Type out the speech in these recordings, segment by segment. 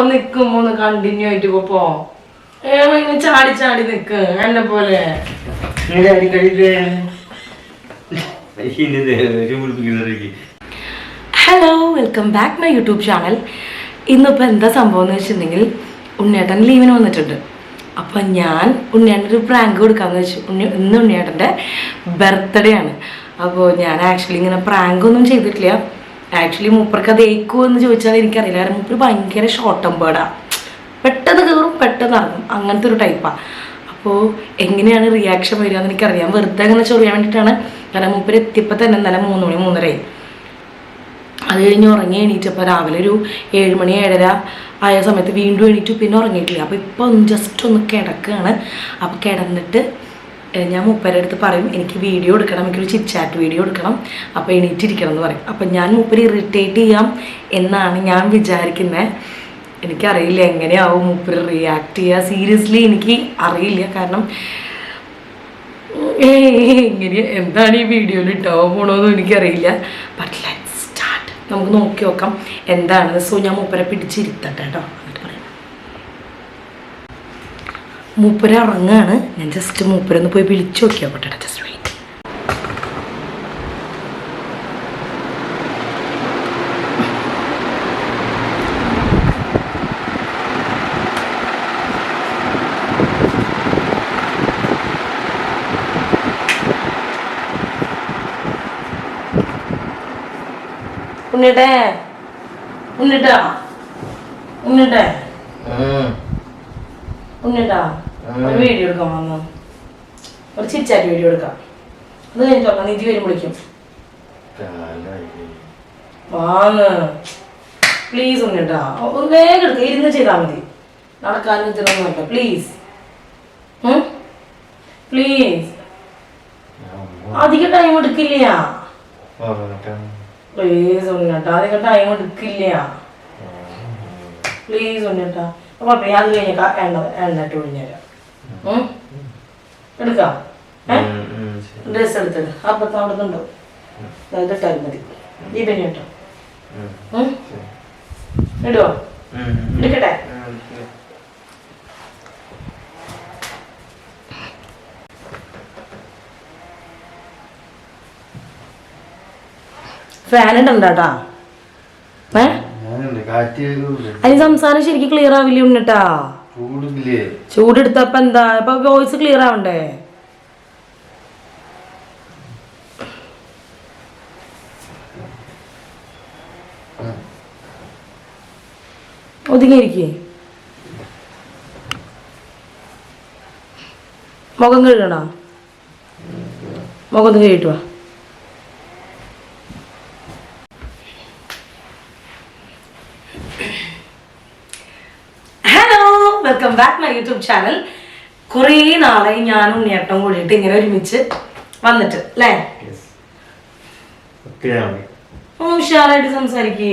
ഒപ്പം നിക്കുമ്പോ ഒന്ന് കണ്ടിന്യൂ ആയിട്ട് പോ. ഏമ ഇങ്ങനെ ചാടി ചാടി നിക്ക്. എന്നെ പോലെ. Hello welcome back my YouTube channel ഇന്നിപ്പോൾ എന്താ സംഭവം എന്ന് വെച്ചിട്ടുണ്ടെങ്കിൽ ഉണ്ണിയേട്ടൻ ലീവിന് വന്നിട്ടുണ്ട്. അപ്പം ഞാൻ ഉണ്ണിയേട്ടൻ ഒരു പ്രാങ്ക് കൊടുക്കാമെന്ന് വെച്ചു. ഉണ്ണി ഇന്ന് ഉണ്ണിയേട്ടന്റെ ബർത്ത്ഡേ ആണ്. അപ്പോൾ ഞാൻ ആക്ച്വലി ഇങ്ങനെ പ്രാങ്ക് ഒന്നും ചെയ്തിട്ടില്ല. ആക്ച്വലി മൂപ്പർക്ക് അത് ഏക്കുമോ എന്ന് ചോദിച്ചാൽ എനിക്കറിയില്ല. കാരണം മൂപ്പർ ഭയങ്കര ഷോർട്ട് ടെമ്പേർഡാണ് പെട്ടെന്ന് കയറും പെട്ടെന്ന് ഇറങ്ങും. അങ്ങനത്തെ ഒരു ടൈപ്പാണ് അപ്പോൾ എങ്ങനെയാണ് റിയാക്ഷൻ വരിക എന്ന് എനിക്കറിയാം വെറുതെ അങ്ങനെ ചൊറിയാൻ വേണ്ടിയിട്ടാണ് കാരണം മൂപ്പർ എത്തിയപ്പോൾ തന്നെ ഇന്നലെ മൂന്ന് മണി മൂന്നരയായി. അത് കഴിഞ്ഞ് ഉറങ്ങി എണീറ്റപ്പോൾ രാവിലെ ഒരു ഏഴ് മണി ഏഴര ആയ സമയത്ത് വീണ്ടും എണീറ്റു. പിന്നെ ഉറങ്ങിയിട്ടില്ല. അപ്പോൾ ഒന്ന് ജസ്റ്റ് ഒന്ന് കിടക്കുകയാണ് അപ്പോൾ കിടന്നിട്ട് ഞാൻ മൂപ്പരുടെ പറയും എനിക്ക് വീഡിയോ എടുക്കണം എനിക്കൊരു ചിറ്റ്ചാറ്റ് വീഡിയോ എടുക്കണം അപ്പോൾ എണീറ്റിരിക്കണം എന്ന് പറയും. അപ്പം ഞാൻ മൂപ്പര് ഇറിറ്റേറ്റ് ചെയ്യാം എന്നാണ് ഞാൻ വിചാരിക്കുന്നത് എനിക്കറിയില്ല എങ്ങനെയാവും മൂപ്പര് റിയാക്ട് ചെയ്യുക സീരിയസ്ലി എനിക്ക് അറിയില്ല. കാരണം ഏയ് എങ്ങനെ എന്താണ് ഈ വീഡിയോയിൽ ഇട്ടാവാൻ പോണോന്നും എനിക്കറിയില്ല. ബട്ട് ലെറ്റ് സ്റ്റാർട്ട് നമുക്ക് നോക്കി നോക്കാം എന്താണ് സോ ഞാൻ മൂപ്പരെ പിടിച്ചിരുത്തട്ടെ കേട്ടോ എന്നിട്ട് പറയാം മൂപ്പര ഇറങ്ങാണ് ഞാൻ ജസ്റ്റ് മൂപ്പരൊന്ന് പോയി വിളിച്ചു നോക്കിയാ ജസ്റ്റ് വെയിറ്റ് ഉണ്ണിട്ടേ ഉണ്ണിട്ടാ? ഉണ്ണിട്ടേ? ഉണ്ണിട്ടാ? വീഡിയോ എടുക്കാം വന്നു. ഒരു ചിറ്റാറ്റ് വീഡിയോ എടുക്കാം. അത് കഴിഞ്ഞിട്ടോ നിധി വരും വിളിക്കും. വാന്ന്. പ്ലീസ് ഒന്ന് വേഗം എടുക്കുക ഇരുന്ന് ചെയ്താൽ മതി. നടക്കാനും ഇതിനൊന്നും നോക്കാം പ്ലീസ് പ്ലീസ് അധികം ടൈം എടുക്കില്ല. പ്ലീസ് ഉണ്ണിട്ടാ അധികം ടൈം എടുക്കില്ല. പ്ലീസ് ഉണ്ണിട്ടാ ഞാൻ അത് കഴിഞ്ഞ എണ്ണ എണ്ണ ഇട്ട് ഒഴിഞ്ഞുതരാം? എടുക്കാം? ഏ? ഡ്രസ് എടുത്തിട്ട് അപ്പത്തെ അവിടെ ഇതിട്ടാൽ മതി. ഈ കേട്ടോ ഇടുവോ? എടുക്കട്ടെ? ഫാൻ ഉണ്ടോട്ടാ ഏ? കാറ്റ് അതിന് സംസാരം ശരിക്കും ക്ലിയർ ആവില്ല ഉണ്ണിട്ടാ? ചൂടെടുത്തപ്പോ എന്താ? ഇപ്പൊ വോയിസ് ക്ലിയർ ആവണ്ടേ? ഒതുങ്ങിയിരിക്കേ? മുഖം കഴുകണോ? മുഖം ഒന്ന് hello welcome back my YouTube channel കുറേ നാളായി ഞാനും ഉണ്ണിയേട്ടം കൂടിയിട്ട് ഇങ്ങനെ ഒരുമിച്ച് വന്നിട്ട് അല്ലേ? ഉഷാറായിട്ട് സംസാരിക്കേ.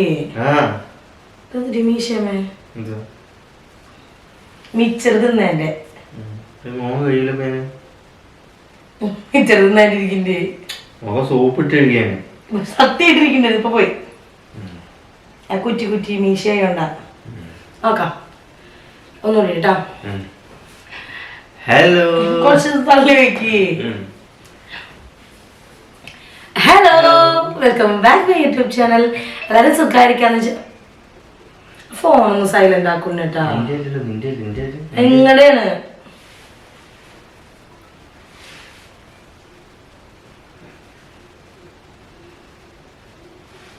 രമീഷമേ മിച്ചർ തിന്നേന്റെ മിച്ചർ തിന്നാണ്ടിരിക്കണ്ടേ സോപ്പ് ഇട്ട് സത്യം സത്യമായിട്ടിരിക്കണ്ടേ ഇപ്പൊ പോയി. കുറ്റി കുറ്റി മീശയായോണ്ടാ. നോക്കാം. ഒന്നുകൂടി കേട്ടോ ഹലോ കുറച്ച് തള്ളി വെക്കേ. Hello welcome back my YouTube channel എല്ലാവരും സുഖമായിരിക്കാന്ന് വെച്ചാൽ ഫോൺ ഒന്ന് സൈലന്റ് ആക്കുന്നുട്ടാ കേട്ടോ അല്ലല്ലോ, നിന്റെ അല്ല, നിന്റെ അല്ല. എങ്ങടെയാണ്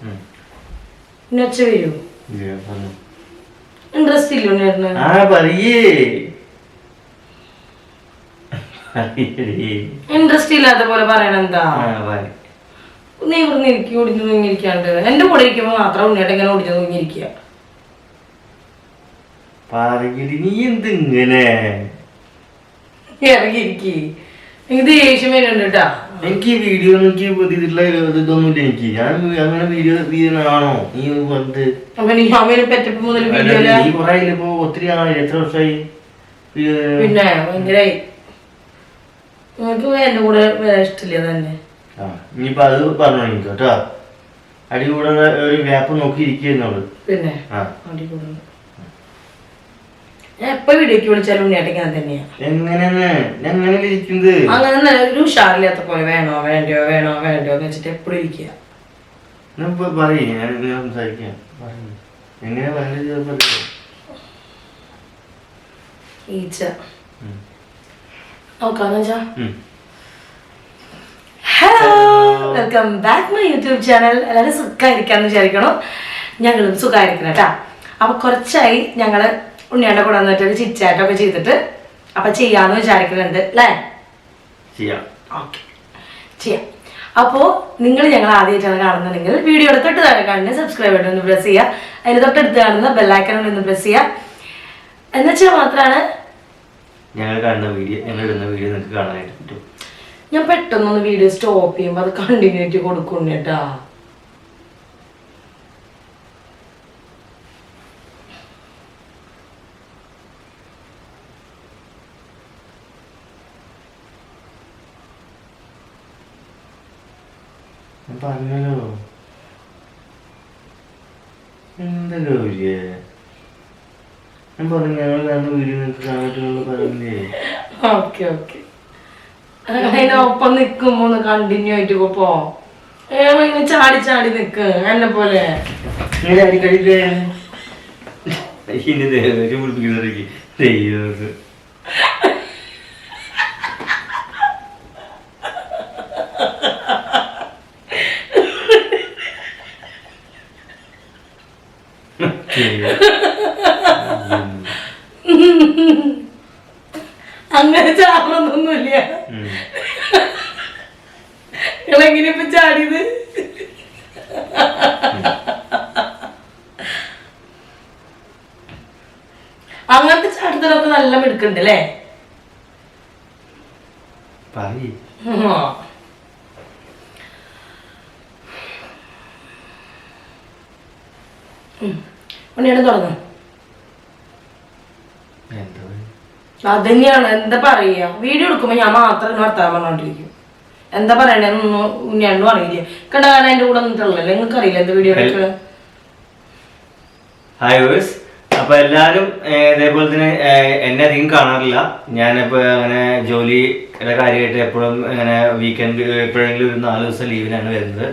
ഉം. ഇനി ഒച്ച വരൂ. ഇൻട്രസ്റ്റ് ഇല്ല ആ പറയേ. ഇൻട്രസ്റ്റ് ഇല്ലാത്ത പോലെ പറയണെന്താ. നീ ഇവിടുന്ന് ഇരിക്കും ഒടിഞ്ഞു തൂങ്ങിയിരിക്കാണ്ട് എന്റെ കൂടെ ഇരിക്കുമ്പോ മാത്രം ഉണ്ണിയേട്ടൻ ഇങ്ങനെ ഒടിഞ്ഞു തൂങ്ങിയിരിക്കുക പറയില്ല നീ എന്ത് ഇങ്ങനെ? ഇറങ്ങിയിരിക്കേ എനിക്ക് ദേഷ്യം വരുന്നുണ്ട് കേട്ടാ. എനിക്ക് ഈ വീഡിയോ എനിക്ക് ഇതിലുള്ള ഇതൊന്നുമില്ല എനിക്ക്. ഞാൻ അങ്ങനെ വീഡിയോ ചെയ്യുന്നതാണോ നീ വന്ന് നീ കൊറേ ഇപ്പൊ ഒത്തിരി ആയില്ലേ എത്ര വർഷമായി? പിന്നെ ഭയങ്കരായി. നിനക്ക് എന്റെ കൂടെ വരാൻ ഇഷ്ടമില്ല തന്നെ. ഇനിയിപ്പൊ അത് പറഞ്ഞു എനിക്ക് കേട്ടോ. അടി കൂടെ ഒരു ഗ്യാപ്പ് നോക്കി ഇരിക്കുന്നവൾ പിന്നെ ആ. അടിപൊളി ഞാൻ എപ്പോ വീഡിയോക്ക് വിളിച്ചാലും ഉണ്ണിയേട്ടൻ തന്നെയാ. എങ്ങനെയാണ്? അങ്ങനെ ഒരു ഉഷാറില്ലാത്ത പോലെ വേണോ വേണ്ടയോ വേണോ വേണ്ടയോ എന്ന് വെച്ചിട്ട് എപ്പോഴും ഇരിക്കുക. പറയ് ഞാൻ സംസാരിക്കാം. എങ്ങനെ ഈച്ച. നോക്കാന്ന് വെച്ചാ. Hello welcome back my YouTube channel. എല്ലാവരും സുഖമായിരിക്കാന്ന് വിചാരിക്കണം. ഞങ്ങളും സുഖമായിരിക്കണം കേട്ടാ. അപ്പൊ കുറച്ചായി ഞങ്ങൾ ഉണ്ണിയാണ്ട കൂടെ വന്നിട്ട് ചിറ്റാറ്റൊക്കെ ചെയ്തിട്ട് അപ്പൊ ചെയ്യാന്ന് വിചാരിക്കുന്നുണ്ട് അല്ലേ? ചെയ്യാം. ഓക്കെ. ചെയ്യാം. അപ്പോൾ നിങ്ങൾ ഞങ്ങൾ ആദ്യമായിട്ടാണ് കാണുന്നുണ്ടെങ്കിൽ വീഡിയോ തൊട്ട് താഴെ കാണുന്ന സബ്സ്ക്രൈബ് ബട്ടൺ ഒന്ന് പ്രസ് ചെയ്യുക. അതിന് തൊട്ടടുത്ത് കാണുന്ന ബെല്ലൈക്കൺ ഒന്ന് പ്രസ് ചെയ്യുക. എന്നുവെച്ചാൽ മാത്രമാണ് ഞങ്ങൾ കാണുന്ന വീഡിയോ ഞങ്ങൾ ഇടുന്ന വീഡിയോ നിങ്ങൾക്ക് കാണാനായിട്ട് പറ്റും. ഞാൻ പെട്ടെന്നൊന്ന് വീഡിയോ സ്റ്റോപ്പ് ചെയ്യുമ്പോൾ അത് കണ്ടിന്യൂറ്റി കൊടുക്കും കേട്ടാ ഞാൻ പറഞ്ഞല്ലോ എന്താ ഗൗരിയെ ഞാൻ പറഞ്ഞു ഞങ്ങൾ കാണുന്ന വീഡിയോ നിങ്ങൾക്ക് പറഞ്ഞേ പറഞ്ഞില്ലേ ഓക്കെ ഓക്കെ. അതിനൊപ്പം നിൽക്കുമ്പോ ഒന്ന് കണ്ടിന്യൂ ആയിട്ട് പോ. ഇങ്ങനെ ചാടി ചാടി നിക്ക് എന്നെ പോലെ. ഇനി പിടിപ്പിക്കുന്നവരേക്ക് ദൈവം അങ്ങനെ ചാടണമെന്നൊന്നുമില്ല നിങ്ങളെങ്ങനെ ഇപ്പൊ ചാടിയത്? അങ്ങനത്തെ ചാട്ടത്തിലൊക്കെ നല്ല മിടുക്കുണ്ട് അല്ലേ? പറയ്. ഉണ്ണിയുടെ തുടങ്ങും. അത് അതന്നെയാണ്. എന്താ പറയാ? വീഡിയോ എടുക്കുമ്പോ ഞാൻ മാത്രം എന്നെ വർത്താനം പറഞ്ഞോണ്ടിരിക്കും. എന്താ പറയണെന്നൊന്നും ഉണ്ണിയാണ്ടും അറിയില്ല. കണ്ട? കാരണം എന്റെ കൂടെ നിന്നിട്ടുള്ളല്ലോ നിങ്ങൾക്ക് അറിയില്ല എന്താ വീഡിയോ എടുക്കുക ഹായ് വേഴ്സ് അപ്പൊ എല്ലാരും ഇതേപോലെ തന്നെ എന്നെ അധികം കാണാറില്ല. ഞാനിപ്പോ അങ്ങനെ ജോലിയുടെ കാര്യമായിട്ട് എപ്പോഴും ഇങ്ങനെ വീക്കെൻഡ് എപ്പോഴെങ്കിലും ഒരു നാല് ദിവസം ലീവിനാണ് വരുന്നത്.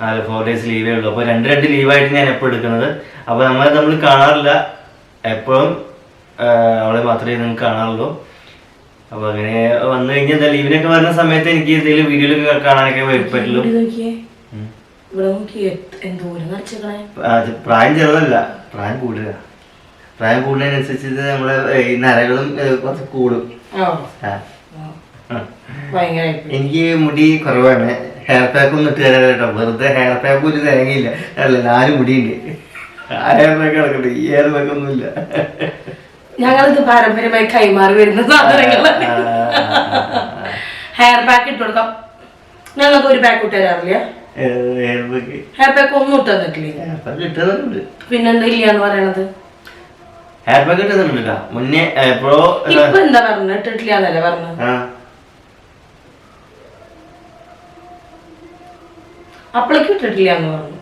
നാല് ഫോർ ഡേയ്സ് ലീവേ ഉള്ളൂ. അപ്പോൾ രണ്ട് രണ്ട് ലീവായിട്ട് ഞാൻ എപ്പോൾ എടുക്കുന്നത്. അപ്പോൾ നമ്മളെ നമ്മൾ കാണാറില്ല. എപ്പോഴും അവളെ മാത്രമേ നിങ്ങൾക്ക് കാണാറുള്ളൂ. അപ്പോൾ അങ്ങനെ വന്നു കഴിഞ്ഞാൽ എന്താ ലീവിനൊക്കെ വരുന്ന സമയത്ത് എനിക്ക് എന്തെങ്കിലും വീഡിയോയിലൊക്കെ കാണാനൊക്കെ പറ്റുള്ളൂ. അത് പ്രായം ചെറുതല്ല. പ്രായം കൂടുക പ്രായം കൂടുന്നതിനനുസരിച്ച് നമ്മളെ നരകളും കുറച്ച് കൂടും. ആ എനിക്ക് മുടി കുറവാണ്. ഹെയർ പാക്ക് ഒന്നും ഇട്ട് തരാൻ കേട്ടോ. വെറുതെ ഹെയർ പാക്ക് ഒരു തേങ്ങയില്ല അല്ല നാല് മുടിയുണ്ട്. ആ ഹെയർ പാക്ക് കിടക്കട്ടെ ഈ ഹെയർ പാക്ക് ഒന്നുമില്ല ഞങ്ങളിത് പാരമ്പര്യമായി കൈമാറി വരുന്ന സാധനങ്ങളാണ് ഹെയർ പാക്ക് ഇട്ട് കൊടുക്കാം. ഞങ്ങൾക്ക് ഒരു പാക്ക് ഇട്ട് തരാറില്ല. ഹെയർ പാക്ക് ഒന്നും ഇട്ട് തന്നിട്ടില്ല? പിന്നെന്താ ഇല്ലാന്ന് പറയണത്? ഹെയർ പാക്ക് കേട്ടോ. മുന്നേ എപ്പോഴോ ഇപ്പൊ എന്താ പറഞ്ഞു? ഇട്ടിട്ടില്ല എന്നല്ലേ പറഞ്ഞത് അപ്പളേക്ക് ഇട്ടിട്ടില്ല എന്ന് പറഞ്ഞു.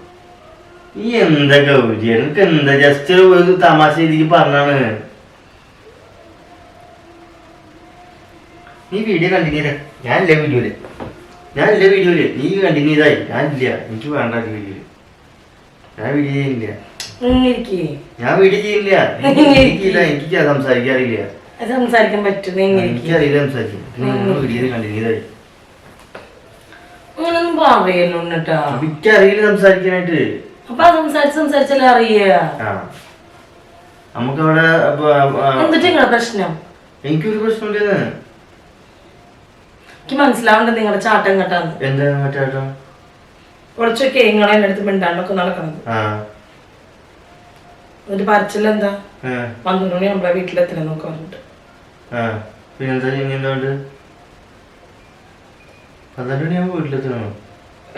ഈ എന്താ ഗൗരി? എനിക്ക് എന്താ? ജസ്റ്റ് ഒരു തമാശ രീതിക്ക് പറഞ്ഞാണ്. നീ വീഡിയോ കണ്ടിന്യൂ ഞാനില്ല വീഡിയോയിൽ ഞാനില്ല വീഡിയോയിൽ നീ കണ്ടിന്യൂ ചെയ്തായി. ഞാനില്ല. എനിക്ക് വേണ്ട വീഡിയോയിൽ ഞാൻ വീഡിയോ ചെയ്യില്ല ഞാൻ വീഡിയോ ചെയ്യില്ല എനിക്ക് സംസാരിക്കാറില്ല. സംസാരിക്കാൻ പറ്റുന്ന എനിക്കറിയില്ല സംസാരിക്കും വീഡിയോ കണ്ടിന്യൂ ചെയ്തായി. അങ്ങനൊന്നും പറയല്ലോ എന്നിട്ടാ അപ്പൊ എനിക്കറിയില്ല സംസാരിക്കാനായിട്ട്. അപ്പൊ സംസാരിച്ച് സംസാരിച്ചല്ലേ അറിയ? നമുക്കവിടെ എന്നിട്ട് നിങ്ങളുടെ പ്രശ്നം? എനിക്കൊരു പ്രശ്നമില്ലെന്ന് എനിക്ക് മനസ്സിലാവണ്ട നിങ്ങളുടെ ചാട്ടം കെട്ടാന്ന്. എന്താ ചാട്ടം കുറച്ചൊക്കെ നിങ്ങളെ എന്റെ അടുത്ത് മിണ്ടാണ്ടൊക്കെ നടക്കണത്. എന്നിട്ട് പറച്ചിലെന്താ? ആ, പന്ത്രണ്ട് മണി നമ്മളെ വീട്ടിലെത്തണം എന്നൊക്കെ പറഞ്ഞിട്ട്. പിന്നെന്താ പന്ത്രണ്ട് മണിയാകുമ്പോൾ വീട്ടിലെത്തണോ?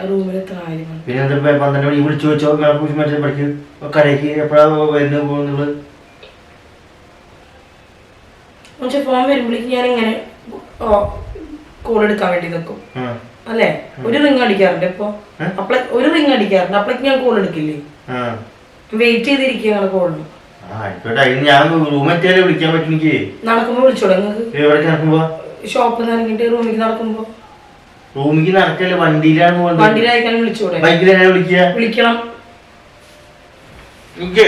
റൂമിലെത്തണ പിന്നെന്താ ഇപ്പൊ പന്ത്രണ്ട് മണി വിളിച്ചു വെച്ചോ കുറിച്ച് മറ്റേ പഠിക്കും കടയ്ക്ക് എപ്പോഴാ വരുന്നത് പോകുന്നത് പക്ഷെ ഫോൺ വരുമ്പോഴേക്ക് ഞാൻ ഇങ്ങനെ കോൾ എടുക്കാൻ വേണ്ടി നിൽക്കും അല്ലേ? ഒരു റിങ് അടിക്കാറുണ്ട് ഇപ്പൊ? അപ്പളെ ഒരു റിങ് അടിക്കാറുണ്ട്. അപ്പളേക്ക് ഞാൻ കോൾ എടുക്കില്ലേ? വെയിറ്റ് ചെയ്തിരിക്കുകയാണ് കോളിന് നടക്കുമ്പോ വിളിച്ചോളൂ. നിങ്ങൾക്ക് ഷോപ്പിൽ നിന്ന് ഇറങ്ങിയിട്ട് റൂമിലേക്ക് നടക്കുമ്പോ. റൂമിക്ക് നടക്കല്ലേ? വണ്ടിയിലാണ് പോകുന്നത് വണ്ടിയിലായിരിക്കാൻ വിളിച്ചൂടെ? ബൈക്കിലാണ് വിളിക്കുക? വിളിക്കണം. എനിക്ക്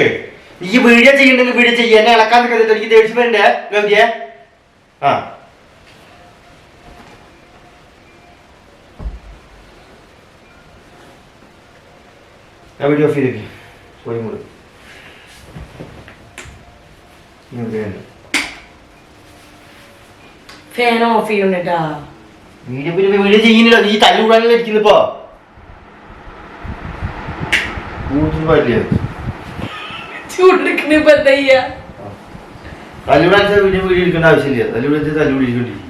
ഈ വീഡിയോ ചെയ്യണ്ടെങ്കിൽ വീഡിയോ ചെയ്യാൻ എന്നെ ഇളക്കാൻ നിൽക്കരുത് എനിക്ക് ദേഷ്യം വേണ്ട ഗൗരിയെ. ആ. ഞാൻ വീഡിയോ ഓഫ് ചെയ്തേക്ക്. പോയി ഫാൻ ഓഫ് ചെയ്യണിട്ടാ വീഡിയോ പിന്നെ വീഡിയോ ചെയ്യുന്നില്ല. നീ തല്ലുകൂടാനല്ലേ ഇരിക്കുന്നിപ്പോ പറ്റില്ല എന്താ ചെയ്യാ? വീഡിയോ വീഡിയോ എടുക്കേണ്ട ആവശ്യമില്ല. തല്ലുകൂടാൻ തല്ലുകൂടിക്കൊണ്ടിരിക്കും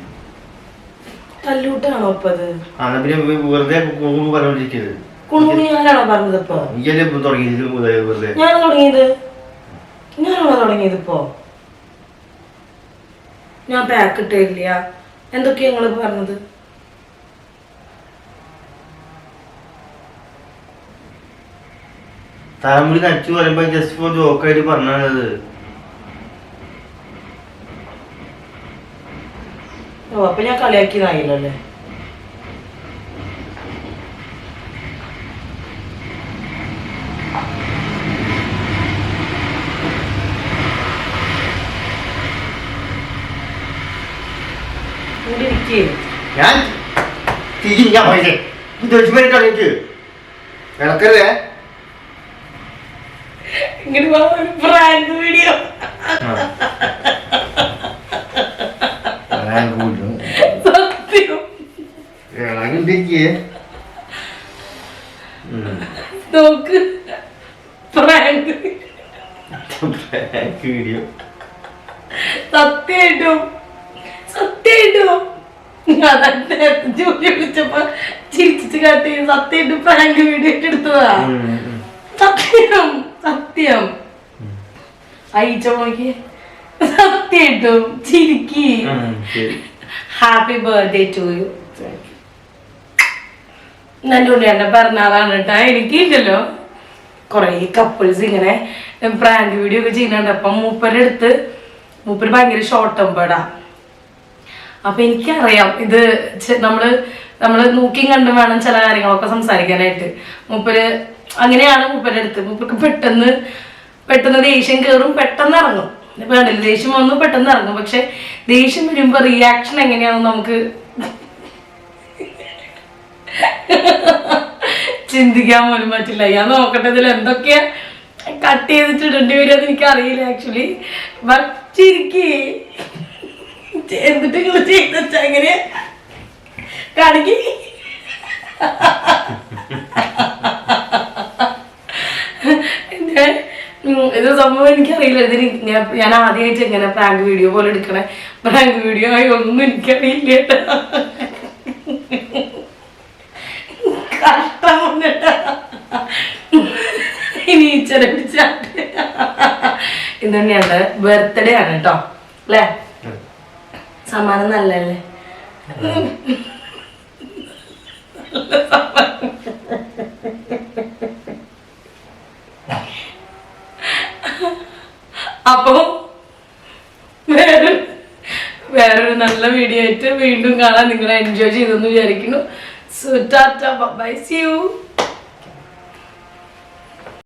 തല്ലൂട്ടാണോ ഇപ്പൊ അത്? ആ എന്നാ പിന്നെ വെ- വെറുതെ കുണുകുണു പറഞ്ഞോണ്ടിരിക്കരുത്. കുണുകുണി ഞാനാണോ പറഞ്ഞത് ഇപ്പൊ? നീയല്ലേ ഇപ്പം തുടങ്ങിയത് മുതലേ വെറുതെ? ഞാൻ തുടങ്ങിയത്? ഞാനാണോ തുടങ്ങിയത് ഇപ്പോ? ഞാൻ പാക്ക് ഇട്ടില്ല എന്തൊക്കെയാ നിങ്ങൾ പറഞ്ഞത്? തലമുടി നടിച്ചു പറയുമ്പോ ജസ്റ്റ് ഫോർ ജോക്കായിട്ട് പറഞ്ഞത് ഓ അപ്പൊ ഞാൻ കളിയാക്കിയതായില്ലോ അല്ലേ? ഇവിടെ ഇരിക്കേ. ഞാൻ തിരിഞ്ഞാ പോയത് ദേഷ്യം തുടങ്ങിട്ട് ഇളക്കരുതേ ഇങ്ങനെ പ്രാങ്ക് വീഡിയോ സത്യം. നോക്ക്. പ്രാങ്ക് വീഡിയോ സത്യായിട്ടും. സത്യായിട്ടും. ജോലി വിളിച്ചപ്പോ ചിരിച്ചിട്ട് കാട്ടി സത്യമായിട്ടും പ്രാങ്ക് വീഡിയോ എടുത്തതാ. അയച്ച നോക്കി ചിരിക്കി. ഹാപ്പി ബർത്ത്ഡേ ടു യു എന്റെ ഉണ്ണിയുടെ പിറന്നാളാണ് കേട്ടോ. എനിക്കില്ലല്ലോ. കുറേ കപ്പിൾസ് ഇങ്ങനെ പ്രാങ്ക് വീഡിയോ ഒക്കെ ചെയ്യുന്നുണ്ട്. അപ്പം മൂപ്പരെടുത്ത് മൂപ്പര് ഭയങ്കര ഷോർട്ട് ടെമ്പേർഡാ അപ്പൊ എനിക്കറിയാം ഇത് നമ്മൾ നമ്മൾ നോക്കിയും കണ്ടും വേണം ചില കാര്യങ്ങളൊക്കെ സംസാരിക്കാനായിട്ട്. മൂപ്പര് അങ്ങനെയാണ് മൂപ്പരെടുത്ത് മൂപ്പർക്ക് പെട്ടെന്ന് പെട്ടെന്ന് ദേഷ്യം കയറും പെട്ടെന്ന് ഇറങ്ങും. വേണ്ടില്ല ദേഷ്യം വന്നു പെട്ടെന്ന് ഇറങ്ങും. പക്ഷെ ദേഷ്യം വരുമ്പോ റിയാക്ഷൻ എങ്ങനെയാണെന്ന് നമുക്ക് ചിന്തിക്കാൻ പോലും പറ്റില്ല. ഞാൻ നോക്കട്ടെ ഇതിൽ എന്തൊക്കെയാ കട്ട് ചെയ്തിട്ട് ഇടേണ്ടി വരും അത് എനിക്ക് അറിയില്ല ആക്ച്വലി ബട്ട് എന്നിട്ട് നിങ്ങൾ ചെയ്ത എങ്ങനെ കാണിക്ക്? ഇത് സംഭവം എനിക്കറിയില്ല. ഇതിന് ഞാൻ ആദ്യമായിട്ട് എങ്ങനെ പ്രാങ്ക് വീഡിയോ പോലെ എടുക്കണേ. പ്രാങ്ക് വീഡിയോ ആയി ഒന്നും എനിക്കറിയില്ല. കേട്ടോ കഷ്ടം വന്നിട്ടാ. ഇനി ഈച്ചനെ പിടിച്ചാട്ട് തന്നെയാണ്. ബർത്ത്ഡേ ആണ് കേട്ടോ. അല്ലേ? സമ്മാനം നല്ലല്ലേ അപ്പോ വേറെ വേറൊരു നല്ല വീഡിയോ ആയിട്ട് വീണ്ടും കാണാൻ നിങ്ങൾ എൻജോയ് ചെയ്തെന്ന് വിചാരിക്കുന്നു. So tata bye see you